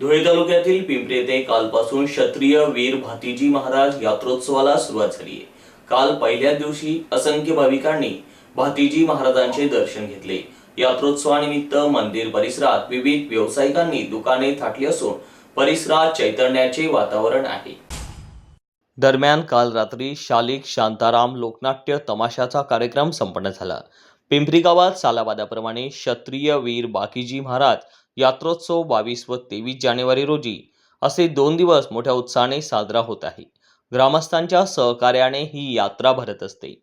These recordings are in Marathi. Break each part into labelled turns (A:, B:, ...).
A: धुळे तालुक्यातील पिंपरी येथे कालपासून क्षत्रिय वीर भातीजी महाराज यात्रोत्सवाला सुरुवात झाली आहे. काल पहिल्या दिवशी असंख्य भाविकांनी भातीजी महाराजांचे दर्शन घेतले. यात्रोत्सवानिमित्त मंदिर परिसरात विविध व्यावसायिकांनी दुकाने थाटली असून परिसरात चैतन्याचे वातावरण आहे. दरम्यान काल रात्री शालिक शांताराम लोकनाट्य तमाशाचा कार्यक्रम संपन्न झाला. पिंपरी गावात सालावादाप्रमाणे क्षत्रिय वीर बाकीजी महाराज यात्रोत्सव बावीस व तेवीस जानेवारी रोजी असे दोन दिवस मोठ्या उत्साहाने साजरा होत आहे. ग्रामस्थांच्या सहकार्याने ही यात्रा भरत असते.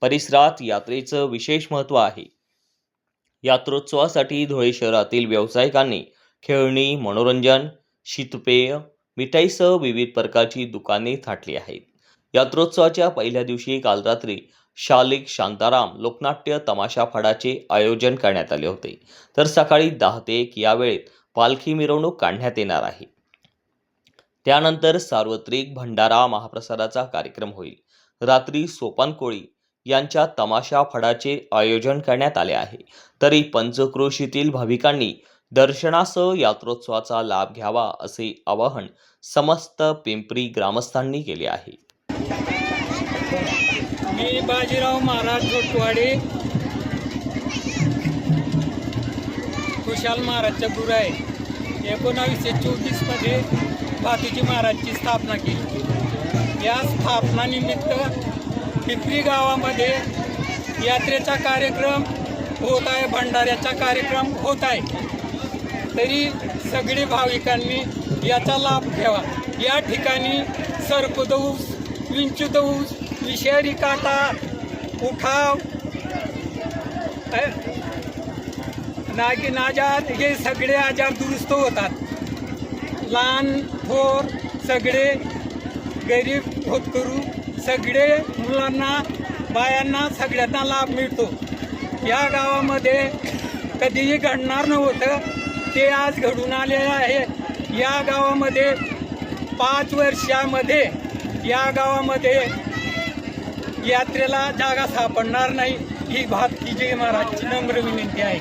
A: परिसरात यात्रेचं विशेष महत्त्व आहे. यात्रोत्सवासाठी धुळे शहरातील व्यावसायिकांनी खेळणी मनोरंजन शीतपेय मिठाईसह विविध प्रकारची दुकाने थाटली आहेत. यात्रोत्सवाच्या पहिल्या दिवशी काल रात्री शालिक शांताराम लोकनाट्य तमाशा फडाचे आयोजन करण्यात आले होते. तर सकाळी दहा ते एक या वेळेत पालखी मिरवणूक काढण्यात येणार आहे. त्यानंतर सार्वत्रिक भंडारा महाप्रसादाचा कार्यक्रम होईल. रात्री सोपान कोळी यांच्या तमाशा फडाचे आयोजन करण्यात आले आहे. तरी पंचक्रोशीतील भाविकांनी दर्शनासह यात्रोत्सवाचा लाभ घ्यावा असे आवाहन समस्त पिंपरी ग्रामस्थांनी केले आहे.
B: मी बाजीराव महाराज जोटवाडे. खुशाल महाराजचा गुरु आहे. एकोणावीसशे चोवीसमध्ये भातूजी महाराजची स्थापना केली. या स्थापनानिमित्त पिपरी गावामध्ये यात्रेचा कार्यक्रम होत आहे भंडाऱ्याचा कार्यक्रम होत आहे. तरी सगळे भाविकांनी याचा लाभ घ्यावा. या ठिकाणी सर्पदौस विंचुदौस विषारी काटा उठाव नागिन आजार हे सगळे आजार दुरुस्त होतात. लहान थोर सगळे गरीब होतकरू सगळे मुलांना बायांना सगळ्यांना लाभ मिळतो. या गावामध्ये कधीही घडणार नव्हतं ते आज घडून आलेलं आहे. या गावामध्ये पाच वर्षामध्ये या गावामध्ये यात्रेला जागा सापडणार नाही. ही भातकीजी महाराजची नम्र विनंती आहे.